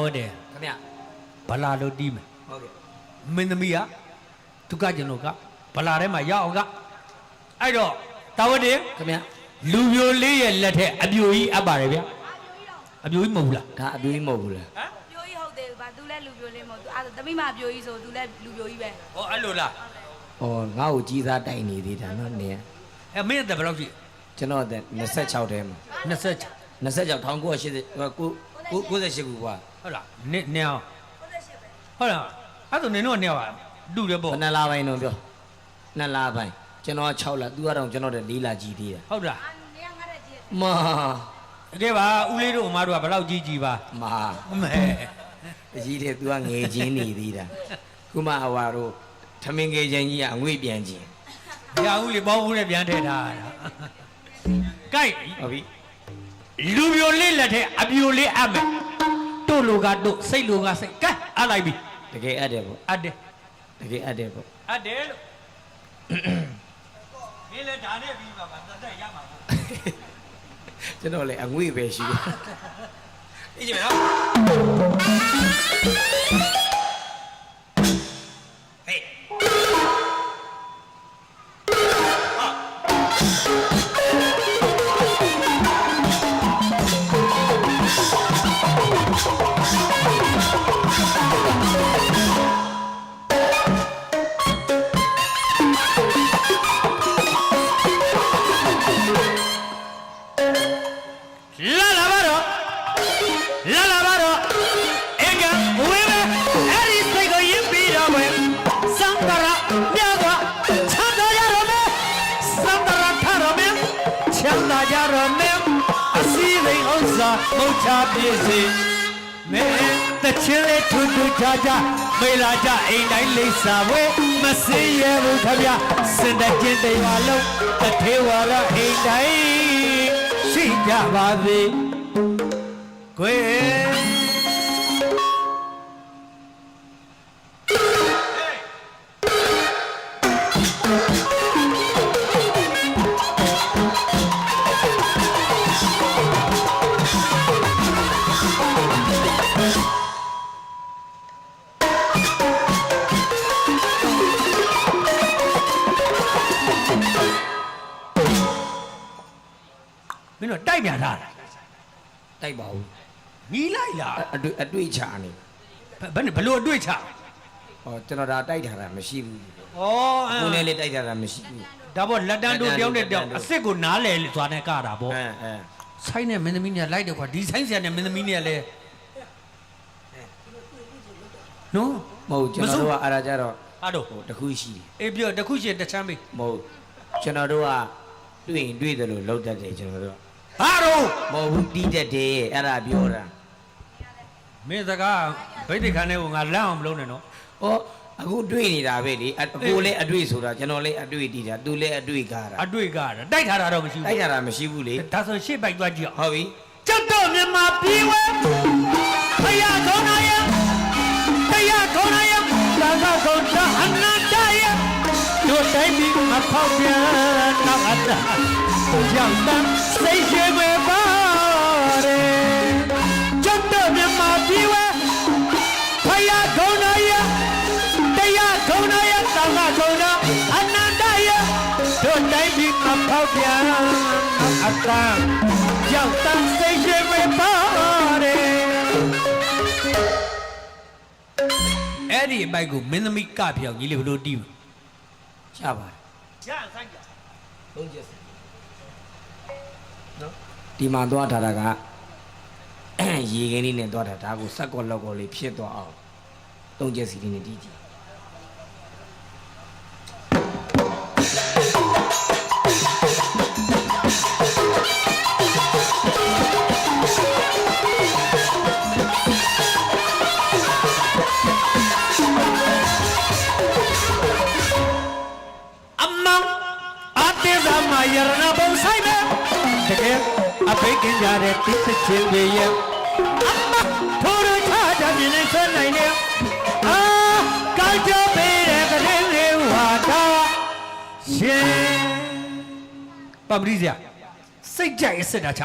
ဟုတ်တယ်ခင်ဗျဗလာလို့တီးမယ်ဟုတ်ကဲ့မင်းသမီးကသူကကျွန်တော်ကဗလာထဲမှာရောက်အောင်ကအဲ့တော့တာဝတ်တယ်ခင်ဗျလူပြိုလေးရဲ့လက်ထက်အပြိုကြီးအပ်ပါတယ်ဗျအပြိုကြီးမဟုတ်ဘူးလားဒါအပြိုးကြီးမဟုတ်ဘူးလားပြိုကြီးဟုတ်တယ်ဗျာသူလည်းလူပြိုလေးမဟုတ်သူအဲ့ဒါသမီးမပြိုကြီးဆိုသူလည်းလူပြိုကြီးပဲဟောအဲ့လိုလားဩငါ့ကိုကြီးစားတိုက်နေသေးတာနော်နင်အဲမင်းအသက်ဘယ်လောက်ရှိကျွန်တော်အသက်26တဲမှာ26 26 1980 98ခုကွာ ဟုတ်လားနစ်နေအောင်ဟုတ်လားအဲ့ဒါနင်တို့ကနေပါလူတယ်ပေါ့ဘယ်နှလားပိုင်းတော့ပြောနှစ်လားပိုင်းကျွန်တော်က6လသူကတော့ကျွန်တော်တဲ့4လကြီးသေးတယ်ဟုတ်လားနေရငါတဲ့ကြီးမာတကယ်ပါဦးလေးတို့အမတို့ကဘယ်လောက်ကြီးကြီးပါမာအမဲအကြီးတဲ့ तू ကငယ်ချင်းနေသေးတာခုမှဟွာတို့ထမင်းငယ်ချင်းကြီးကအငွေ့ပြန်ချင်းရာဦးလေးပေါင်းဦးနဲ့ပြန်ထည့်ထားတာကြိုက်ဟုတ်ပြီလူပြိုလေးလက်ထက်အပြိုလေးအပ်မယ် တို့လူကတို့စိတ်လူကစိတ်ကဲအပ်လိုက်ပြီတကယ်အပ်တယ်ပေါ့အပ်တယ်တကယ်အပ်တယ်ပေါ့အပ်တယ်လို့မင်းလည်းဒါနဲ့ပြီးပါပါသက်သက်ရမှာပေါ့ကျွန်တော်လည်းအငွေ့ပဲရှိတယ်အေးကြည့်မယ်နော် ချမ်းသာကြတော့မယ်အစည်းလိမ်ဥစ္စာမုတ်ချပြည့်စေမဲတချင်းလေးထွန်းထွန်းချာချာမေလာကြအိမ်တိုင်းလိမ့်စာဝဲမစင်းရဘူးခဗျစင်တကျင်းတရားလုံးတထေဝရအိမ်တိုင်းရှိကြပါစေကွ မင်းတို့တိုက်ပြန်ထားတာတိုက်ပါဦးညီလိုက်လားအတွေ့အတွေ့ချာနေဘယ်နဲ့ဘလို့အတွေ့ချဟောကျွန်တော်ဒါတိုက်ထားတာမရှိဘူးဩကိုယ်နဲ့လေးတိုက်ထားတာမရှိဘူးဒါပေါ့လက်တန်းတို့လက်တန်းတို့တယောက်နဲ့တယောက်လက်တန်းတို့အစ်စ်ကိုနားလဲသွားနဲ့ကတာပေါ့အဲအဲဆိုင်နဲ့မင်းသမီးနဲ့လိုက်တယ်ကွာဒီဆိုင်ဆရာနဲ့မင်းသမီးနဲ့လဲနော်မဟုတ်ကျွန်တော်တို့ကအားရကြတော့အားတော့ဟိုတခုရှိတယ်အေးပြောတစ်ခုရှိတစ်ချမ်းမေးမဟုတ်ကျွန်တော်တို့က တွေ့ရင်တွေ့တယ်လို့လောက်တတ်တယ်ကျွန်တော်တို့ကဟာတော့မဟုတ်ဘူးတီးတတ်တယ်အဲ့ဒါပြောတာမင်းစကားဗိတ်တိခန်းထဲကိုငါလန့်အောင်မလုပ်နဲ့နော်ဟောအခုတွေ့နေတာပဲလေအကိုလည်းအတွေ့ဆိုတာကျွန်တော်လည်းအတွေ့တီးတာသူလည်းအတွေ့ကားတာအတွေ့ကတာတိုက်ထားတာတော့မရှိတိုက်ဘူးထားတာမရှိဘူးလေဒါဆိုရှေ့ပိုက်သွားကြည့်အောင်ဟုတ်ပြီကျောက်တော့မြန်မာပြည်ဝဲဖယားကောင်းနာယတရားကောင်းနာယသာသာကောင်းတာအနန္တယ တို့တိုင်းပြီးမဖောက်ပြန်နောက်အတာကြောင့်တန်းစိတ်ရှိပဲပါတယ်ကျောက်တော့မြန်မာပြည်ဝဲဖယားကောင်းနာယတရားကောင်းနာယသာသာကောင်းတာအနန္တယတို့တိုင်းပြီးမဖောက်ပြန်နောက်အတာကြောင့်တန်းစိတ်ရှိပဲပါတယ်အဲ့ဒီအပိုက်ကိုမင်းသမီးကပြောင်ကြီးလေးဘလို့တီးမ ရပါတယ်ရဆိုင်ကြလုံးကျက်စီနော်ဒီမှာသွားထားတာကရေခင်းလေးနဲ့သွားတာဒါကိုစက်ကော့လောက်ကော့လေးဖြစ်သွားအောင်လုံးကျက်စီလေးနဲ့တီးကြည့် ကင်ကြတဲ့တိသချင်းတွေရဲ့အမထိုးရချကြမြင်နေဆွနိုင်နေအာကောင်းကြပေးတဲ့ကလေးလေးဝါတာရှင်ပပရိစရာစိတ်ကြိုက်အစ်စ်တာချ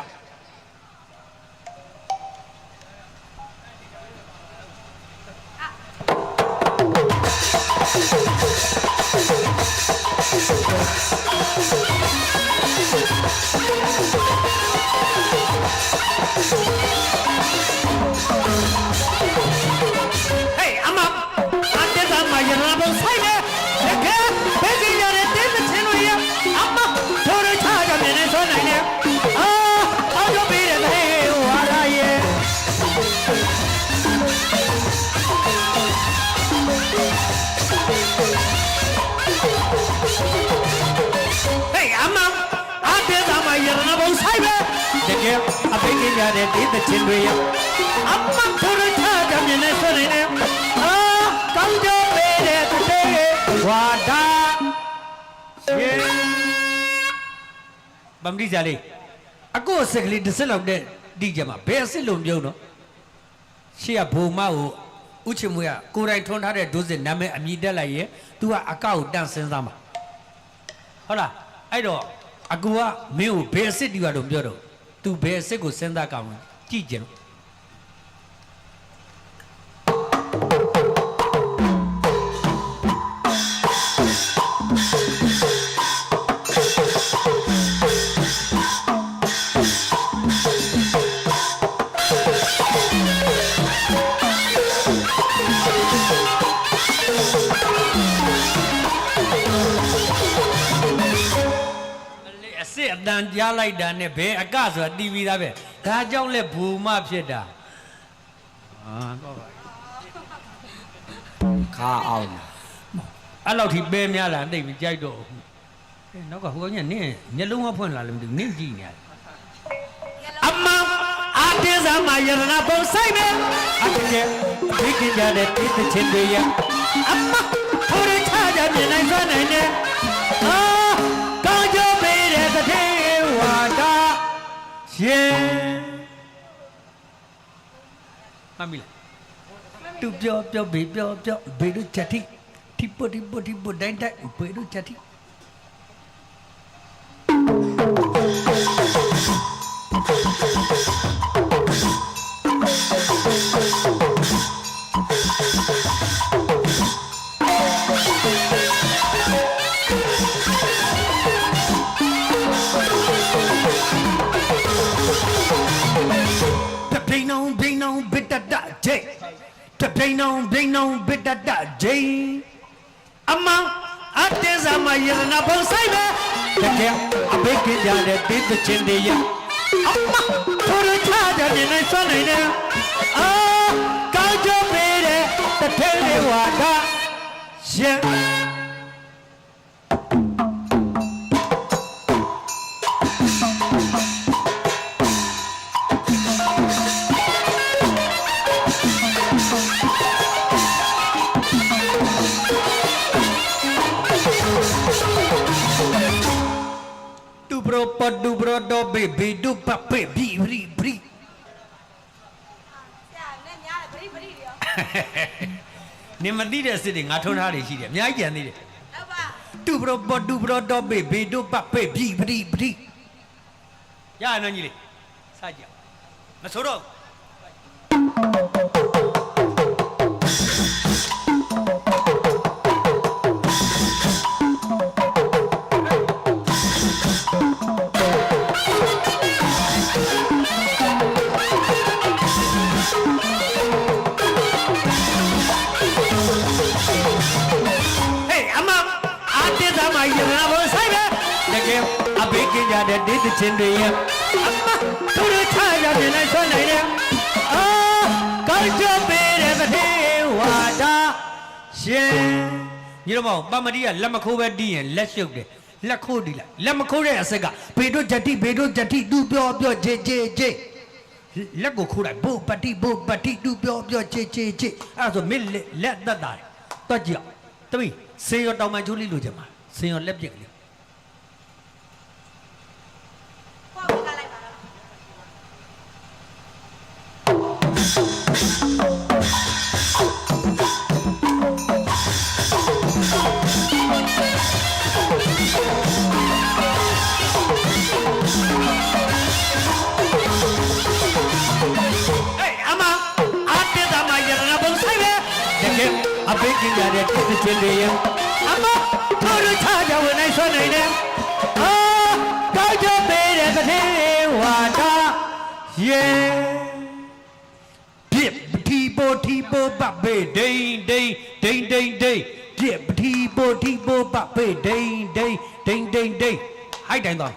တဲ့ဒီသချင်းတွေရအမထရချကြမြင်နေဆိုနေတယ်အာကောင်းကြပေးတဲ့တဲ့ဝါဒယေဗမ္မတိကြလေးအကိုစက်ကလေးတစ်စက်လောက်တဲ့ဒီကြမှာဘယ်အစ်စ်လုံးပြုံးတော့ရှေ့ကဘုံမကိုဥချင်မွေးကကိုယ်တိုင်ထွန်းထားတဲ့ဒုစစ်နာမည်အမည်တက်လိုက်ရင် तू ကအကောက်တန့်စင်းစားမှာဟုတ်လားအဲ့တော့အကူကမင်းကိုဘယ်အစ်စ်တီးရတော့ပြောတော့ तू ဘယ်အစ်စ်ကိုစဉ်းစားကောင်းလဲကြည့်ကြည့် န်ကြားလိုက်တာနဲ့ဘယ်အကဆိုတာတီးပြီးသားပဲဒါကြောင့်လဲဘူမဖြစ်တာအာတော့ပါခါအောင်အဲ့လောက်ထိပဲများလာတိတ်ပြီးကြိုက်တော့ဘူးအဲနောက်ကဟိုကညနင်းမျက်လုံးမဖွင့်လာလို့မသိဘူးနင်းကြည့်နေရတယ်အမအာတင်းစားမယရနာပုံဆိုင်မယ်အတင်းရဲ့ဒီကကြတဲ့တိတ်ချင်းတွေရအမထိုးရချကြမြင်နိုင်စွမ်းနိုင်တယ် ရှင်မမီလားသူပြောပြောဘေပြောပြောဘေတို့ချက်တိတိပုတ်တိပုတ်တိပုတ်တိုင်းတိုင်းဘေတို့ချက်တိတ တပိန်အောင်ပိန်အောင်ဘစ်တတဂျေအမအတေးစမယရနာပုံဆိုင်ပဲတကယ်အဘိကကြတဲ့တိတချင်းတွေရအမထိုးရချတဲ့နေစွမ်းနေတယ်အာကောင်းကြပေးတဲ့တထဲလေးဝါဒရှင် bro do be be du pa pe bi bri bri ဆရာနဲ့များတယ်ဗရိဗရိတွေရောနေမသိတဲ့စစ်တွေငါထုံးထားတွေရှိတယ်အများကြီးကြံသေးတယ်ဟုတ်ပါ tu bro pot du bro do be be du pa pe bi bri bri ရရနော်ကြီးလေးစကြည့်မဆိုတော့ ကြတဲ့ဒီတချင်းတွေရအမသူတို့ချရတဲ့နိုင်ဆွနိုင်တယ်အာကောင်းကြပေးတဲ့တထေဝါဒရှင်ညီတော်မောင်ပမတိကလက်မခိုးပဲတီးရင်လက်ရှုပ်တယ်လက်ခိုးတီးလိုက်လက်မခိုးတဲ့အဆက်ကဘေတို့ဂျတိဘေတို့ဂျတိသူပြောပြောဂျေဂျေဂျေလက်ကိုခိုးလိုက်ဘုတ်ပတိဘုတ်ပတိသူပြောပြောဂျေဂျေဂျေအဲ့ဒါဆိုမင်းလက်လက်သက်တာတယ်တွက်ကြည့်အောင်တပိစေရောတောင်မှန်ချိုးလေးလိုချင်ပါစေရောလက်ပြက်ကလေး ဝါဒယေပြစ်ပတိပိုတီပိုပပေဒိန်ဒိန်ဒိန်ဒိန်ဒိန်ပြစ်ပတိပိုတီပိုပပေဒိန်ဒိန်ဒိန်ဒိန်ဒိန်ဟိုက်တိုင်းသွား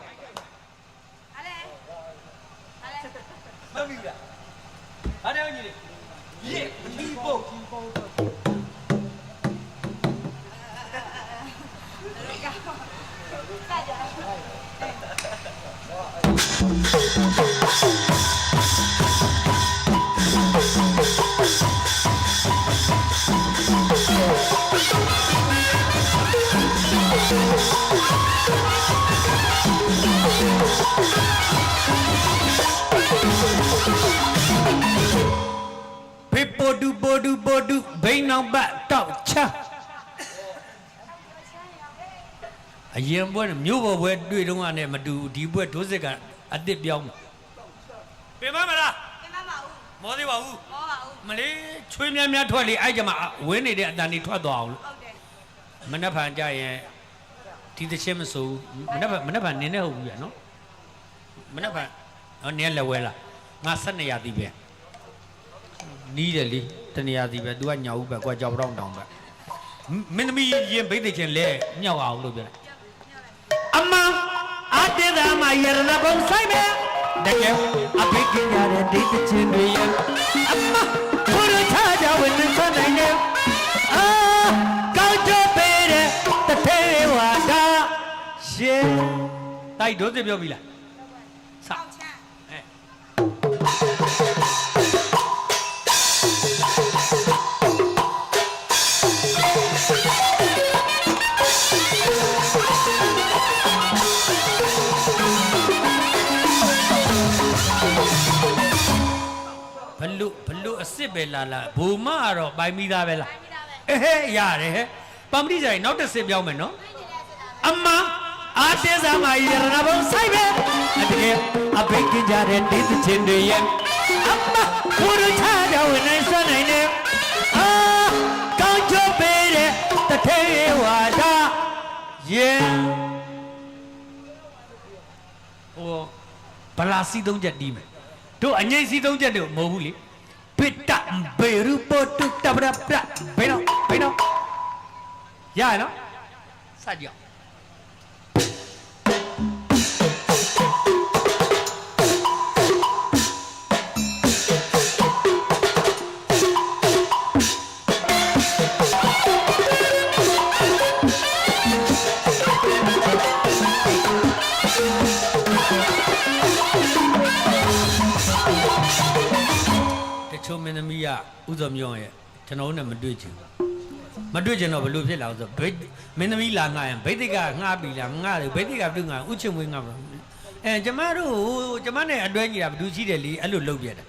အရင်ဘွဲမြို့ဘော်ဘွဲတွေ့တော့ကနေမတူဘူးဒီဘွဲဒိုးစစ်ကအစ်စ်ပြောင်းမှာပြင်မမလားပြန်မပါဘူးမောသေးပါဘူးမောပါဦးမလေးချွေးများများထွက်လေအဲ့ကြမှာဝင်းနေတဲ့အတန်တွေထွက်သွားအောင်လို့ဟုတ်တယ်မနှက်ဖန်ကြရင်ဒီတစ်ချက်မစိုးဘူးမနှက်ဖန်မနှက်ဖန်နင်းနေဟုတ်ဘူးရနော်မနှက်ဖန်ဟောနင်းလက်ဝဲလားငါ12ရာသီပဲနီးတယ်လေတနေရာသီပဲ तू ကညောင်ဦးပဲကိုကကြောက်တော့တောင်ပဲမင်းသမီးရင်ဘိတ်တဲ့ချင်းလဲမြောက်အောင်လို့ပြောတယ် အမအတေးသားမယရနာဘုံဆိုင်ပဲတကယ်အဘိတ်ကရတဲ့ဒိတ်ချင်းတွေရဲ့အမဘုရချကြဝင်နေစနိုင်နေအာကောင်းကြပေးတဲ့တထေဝါဒရှင်တိုက်ဒုစပြောပြီလား စ်စ်ပဲလာလာဘူမကတော့ပိုင်မိသားပဲလားပြီးသားပဲအေးဟဲ့ရတယ်ဟဲ့ပမ္ပတိဆိုင်နောက်တစ်စစ်ပြောင်းမယ်နော်အမအာတေဇာမယရနာဘုံဆိုင်ပဲအတကယ်အဘိတ်ကကြတဲ့ဒေသချင်းတွေရဲ့အမဘုရချတော်ဝင်နေစနိုင်နေအာကောင်းချပေးတဲ့တထေဝါဒယေဟိုဗလာစီသုံးချက်တီးမယ်တို့အငိမ့်စီသုံးချက်တို့မဟုတ်ဘူးလေပိတ္တ ဘေရုပတုတပရပရဘယ်တော့ဘယ်တော့ရရနော်စကြည့်အောင် င်းသမီးကဥဇော်မြောင်းရဲ့ကျွန်တော်တို့နဲ့မတွေ့ချင်ဘူးမတွေ့ချင်တော့ဘလို့ဖြစ်လာအောင်ဆိုဘိတ်မင်းသမီးလာငှားရင်ဘိတ်တိကငှားပြီလားငှားတယ်ဘိတ်တိကပြုတ်ငှားဥချင်းဝင်းငှားမှာအဲကျမတို့ကျမနဲ့အတွဲကြီးတာဘယ်သူရှိတယ်လीအဲ့လိုလုပ်ပြတယ်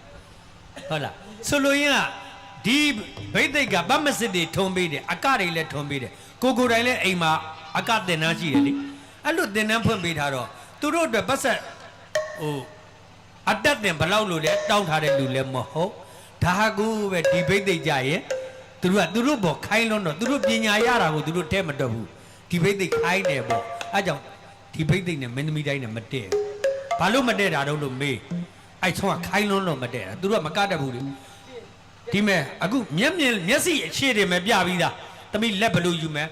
ဟုတ်လားဆိုလိုရင်းကဒီဘိတ်တိကဗတ်မစစ်တွေထုံပေးတယ်အကတွေလည်းထုံပေးတယ်ကိုကိုယ်တိုင်လည်းအိမ်မှာအကတင်နှန်းရှိတယ်လीအဲ့လိုတင်နှန်းဖွင့်ပေးထားတော့သူတို့အတွက်ပတ်ဆက်ဟိုအတက်တင်ဘလောက်လို့လဲတောင်းထားတဲ့လူလည်းမဟုတ် ဒါကူပဲဒီဘိတ်သိက်ကြရင်သူတို့ကသူတို့ဘောခိုင်းလို့တော့သူတို့ပညာရတာကိုသူတို့တဲမတော့ဘူးဒီဘိတ်သိက်ခိုင်းတယ်ပေါ့အဲကြောင့်ဒီဘိတ်သိက်နဲ့မင်းသမီးတိုင်းနဲ့မတည့်ဘူးဘာလို့မတည့်တာတော့လို့မေးအဲ့ဆုံးကခိုင်းလို့တော့မတည့်တာသူတို့ကမကတတ်ဘူးလေဒီမဲ့အခုမျက်မြင်မျက်စိအခြေတွေမပြပြီးသားတမိလက်ဘလို့ယူမယ်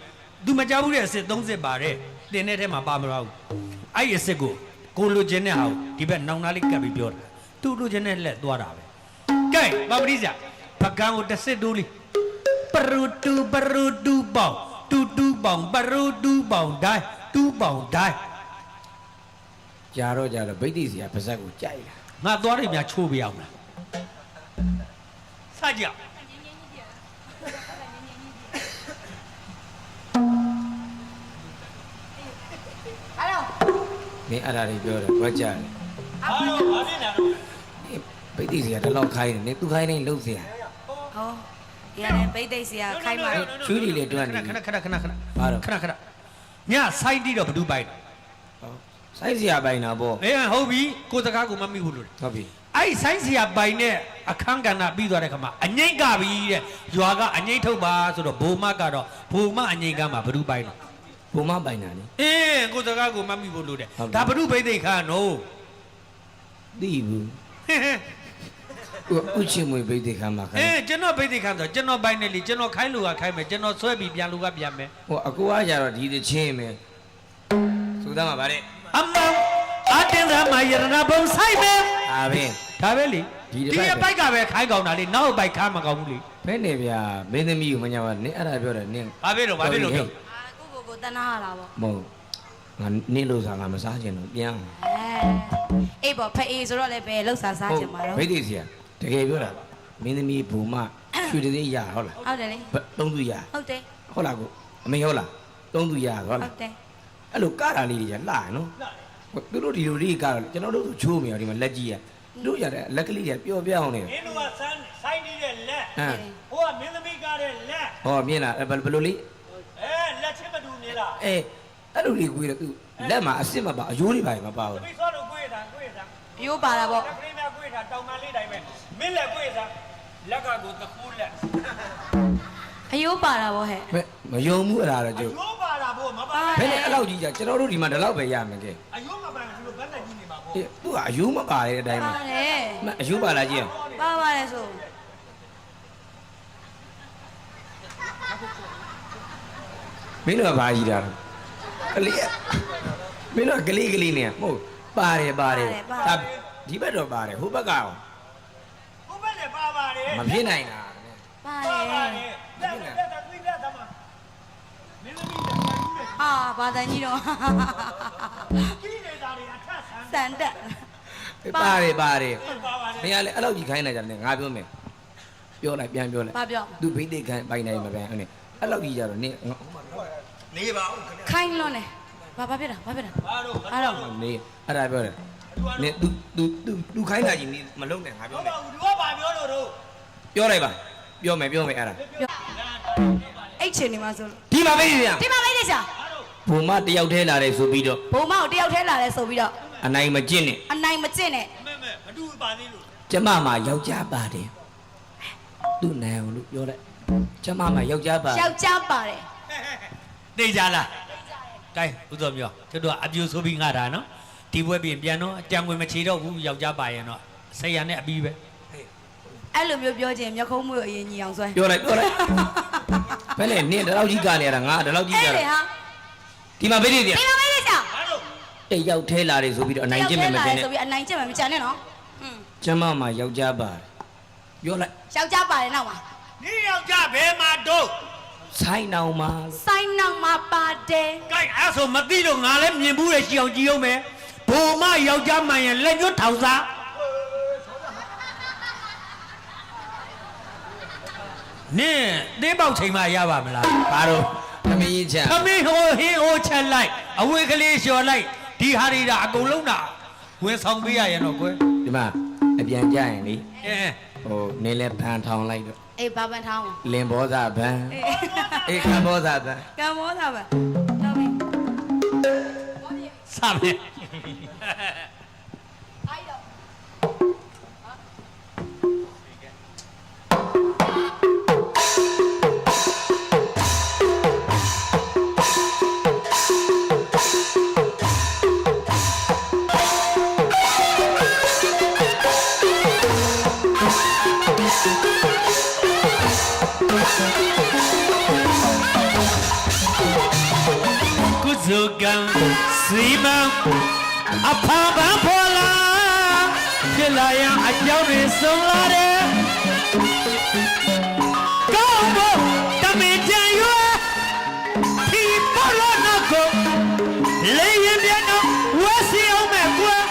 သူမကြဘူးတဲ့အစ်စ်30ပါတယ်တင်တဲ့ထဲမှာပါမလို့အဲ့ဒီအစ်စ်ကိုကိုလိုချင်တဲ့ဟာကိုဒီဘက်နောင်သားလေးကပ်ပြီးပြောတာသူလိုချင်တဲ့လက်သွားတာပဲ ကဲပါပရိစ္ဆာပကံကိုတစ်စစ်တိုးလေးပရူတူပရူတူပေါင်တူတူပေါင်ပရူတူပေါင်ဒိုင်းတူပေါင်ဒိုင်းကြာတော့ကြာတော့ဗိတ်တိစီကပါဇက်ကိုကြိုက်လာငါသွားရမြချိုးပြအောင်လားစကြည့်အဲ့တော့မင်းအဲ့ဒါတွေပြောတယ်ကြွက်ကြတယ်ဘာလို့ဘာဖြစ်နေတော့ ပိတ်သိစရာဒီလောက်ခိုင်းနေလေသူခိုင်းနေလှုပ်စရာဟောရတယ်ပိတ်သိစရာခိုင်းပါချွေးတွေလည်းတွန့်နေခဏခဏခဏခဏဘာတော့ခဏခဏညဆိုင်တီးတော့ဘ누구ပိုင်ဆိုင်စရာပိုင်တာပေါ့အေးဟုတ်ပြီကိုစကားကိုမမိဘူးလို့ဟုတ်ပြီအဲ့ဆိုင်စရာပိုင်နဲ့အခန်းကဏ္ဍပြီးသွားတဲ့ခါမှာအငိမ့်ကပြီတဲ့ရွာကအငိမ့်ထုတ်ပါဆိုတော့ဘုံမကတော့ဘုံမအငိမ့်ကမှာဘ누구ပိုင်တော့ဘုံမပိုင်တာလေအေးကိုစကားကိုမမိဘူးလို့တဲ့ဒါဘ누구ပိတ်သိခါနော်သိဘူး ဥချင်းမွေဗိတ်တိခါမှာခိုအဲင်းကျွန်တော်ဘိသိက်ခါဆိုကျွန်တော်ပိုင်နေလေကျွန်တော်ခိုင်းလို့ကခိုင်းမယ်ကျွန်တော်ဆွဲပြီးပြန်လို့ကပြန်မယ်ဟိုအကူအားကြတော့ဒီတစ်ချင်းပဲသုသားမှာဗါတဲ့အမောင်အတင်းသာမယရနာဘုံဆိုင်မယ်အာပဲဒါပဲလေဒီတစ်ပိုက်ပဲအပိုက်ကပဲခိုင်းကောင်းတာလေနောက်ပိုက်ခါမကောင်းဘူးလေဖဲနေဗျာမင်းသမီးကိုမညာပါနင်အဲ့ဒါပြောတယ်နင်ဘာဖြစ်လို့ဘာဖြစ်လို့ပြောအာကိုကိုကိုတနာရတာပေါ့မဟုတ်ငါနင်လို့စားငါမစားချင်တော့ပြန်အဲအေးပေါ့ဖအေးဆိုတော့လည်းပဲလှုပ်စားစားချင်ပါတော့ဗိတ်တိစီက တကယ်ပြောတာမင်းသမီးဘုံမရွှေတည်းရဟုတ်လားဟုတ်တယ်လေဘသုံးသူရဟုတ်တယ်ဟုတ်လားကိုအမေဟုတ်လားသုံးသူရဟုတ်ဟုလားတ်တယ်အဲ့လိုကတာလေးတွေလှရနော်သူတို့ဒီလိုလေးကတော့ကျွန်တော်တို့ဆိုချိုးမြော်ဒီမှာလက်ကြီးရတို့ရတဲ့လက်ကလေးတွေပျော်ပြောင်းနေတယ်မင်းတို့ကဆိုင်းဆိုင်နေတဲ့လက်ဟမ်ဟောမြင်လားအဲ့ဘယ်ဘယ်လိုလေးအဲလက်ချင်းမတူမြင်လားအေးအဲ့လိုလေးကွေးတယ်သူလက်မှာအစ်စ်မပါအယိုးလေးပါမပါဘူးသမီးစောလို့ကိုယ်ထားကိုယ်ထားအယိုးပါတာပေါ့လက်ကလေးများကိုယ်ထားတောင်မှလေးတိုင်းပဲ မင်းလက်ကိုယ်ထားလက်ကကိုတကူလက်အယိုးပါတာပေါ့ဟဲ့မမယုံဘူးအဲ့ဒါတော့ကျုပ်ရိုးပါတာဗောမပါဘယ်နဲ့အဲ့လောက်ကြီးကြကျွန်တော်တို့ဒီမှာဒီလောက်ပဲရမယ်ကဲအယိုးမပန်ဘူးလို့ဘယ်နဲ့ကြီးနေမှာဗောအေးသူကအယိုးမပါတဲ့အတိုင်းပါပဲတယ်မအယိုးပါလားကြည့်အောင်ပါပါတယ်ဆိုမင်းတို့ကဘာကြီးတာလဲကလေးကမင်းတို့ကကလေးကလေးနေမဟုတ်ပါတယ်ပါတယ်ဒါဒီဘက်တော့ပါတယ်ဟိုဘက်ကအောင် ဘုဘက်လည်းပါပါတယ် မဖြစ်နိုင်တာ ပါ ပါပါ တယ် လက်လက်လက်ကွေးလက်သမားမင်းသမီးလက်ကွေးလက် ဟာဘာတန်ကြီးတော့ ကြီးနေတာတွေအထက်ဆန်း စန်တက် ပါတယ်ပါတယ် ပါပါတယ် မင်းကလည်းအဲ့လောက်ကြီးခိုင်းနေကြတယ်ငါပြောမယ်ပြောလိုက်ပြန်ပြောလိုက် ဘာပြော သူဘိသိက်ခိုင်းပိုင်နိုင်မပြန်အဲ့နဲ့အဲ့လောက်ကြီးကြတော့နင်း နေပါဦးခင်ဗျ ခိုင်းလွန်းတယ်ဘာဘာဖြစ်တာဘာဖြစ်တာ ဘာလို့ အားတော့ နေအဲ့ဒါပြောတယ်နင်း तू तू तू तू ခိုင်းတာကြီးနင်းမလုံးနဲ့ငါပြော တော့ မယ် ပါဘူးဒီကဘာပြောလို့တော့ ပြောလိုက်ပါပြောမယ်ပြောမယ်အဲ့ဒါအိတ်ချင်နေမှာဆိုလို့ဒီမှာပဲပြန်ဒီမှာပဲနေချာဘုံမတယောက်တည်းလာတယ်ဆိုပြီးတော့ဘုံမောက်တယောက်ထဲလာလဲဆိုပြီးတော့အနိုင်မကျင့်နဲ့အနိုင်မကျင့်နဲ့မဲမဲမတူပါသေးလို့ကျမမှာယောက်ျားပါတယ်သူ့နိုင်အောင်လို့ပြောလိုက်ကျမမှာယောက်ျားပါယောက်ျားပါတယ်သိကြလားကဲဥသောမျိုးတို့တို့အပြူဆိုပြီးငါတာနော်ဒီဘွဲပြင်ပြန်တော့အတံဝင်မချေတော့ဘူးယောက်ျားပါရင်တော့ဆယ်ရနဲ့အပြီးပဲ အဲ့လိုမျိုးပြောခြင်းမျက်ခုံးမွေးအရင်ညီအောင်ဆွဲပြောလိုက်ပြောလိုက်ဘယ်လဲနင်းဒီလောက်ကြီးကနေရတာငါဒီလောက်ကြီးအဲ့ကြလေတာဟာဒီမှာဘယ်နေပြန်ဒီမှာပဲနေချာဘာလို့တယောက်ထဲလာတယ်ဆိုပြီးတော့အနိုင်ကျင့်မယ်မတင်နဲ့ဆိုပြီးအနိုင်ကျင့်မယ်မချန်နဲ့နော်ဟွန်းကျမမှာယောက်ျားပါတယ်ပြောလိုက်ယောက်ျားပါတယ်နောက်မှာဒီယောက်ျားဘယ်မှာတော့ဆိုင်နောင်မှာစိုင်းနောက်မှာပါတယ်ကဲအဲ့ဆိုမသိလို့ငါလည်းမြင်ဘူးလေရှီအောင်ကြည့်အောင်မယ်ဘုံမယောက်ျားမှန်ရင်လက်ညှိုးထောင်စား နင်းတင်းပေါက်ချိန်မှရပါမလားဘာတော့သမီးချံခမင်းဟိုဟင်းဟိုချက်လိုက်အဝေးကလေးလျှော်လိုက်ဒီဟာတွေဒါအကုန်လုံးတာဝင်ဆောင်ပေးရရင်တော့ကွယ်ဒီမှာအပြန်ကြရင်လေအဲဟိုနင်းလဲဖန်ထောင်လိုက်တော့အေးဘာပန်ထောင်းလင်ဘောဇဗန်အေးအေးခံဘောဇဗန်ကံမောတာပဲတော်ပြီစမ ကုဇုကံစီမံအဖန်ပန်းဖော်လာဖြစ်လာရင်အကြောင်းတွေစုံလာတယ်ကောင်းဖို့တမင်ကြံရွယ်ဒီပေါ်လို့နောက်ကိုလေရင်ပြန်တော့ဝဲစီအောင်မဲ့ကွယ်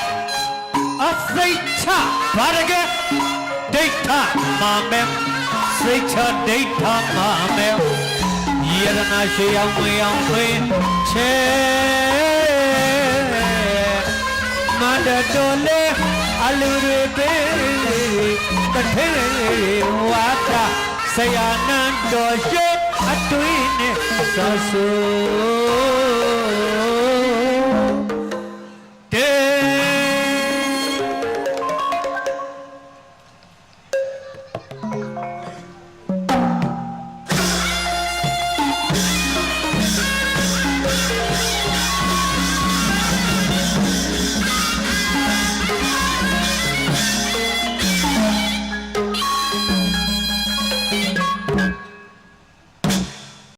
အစိတ်ချဘာရကဲဒိဋ္ဌမာမဲစိတ်ချဒိဋ္ဌမာမဲ ယရနာရှိအောင်ဝေအောင်သွင်းချေမန္တတော်လေအလူတွေပေးတထဲဝါတာဆရာနန်းတော်ရှိအတွင်းနဲ့သဆူ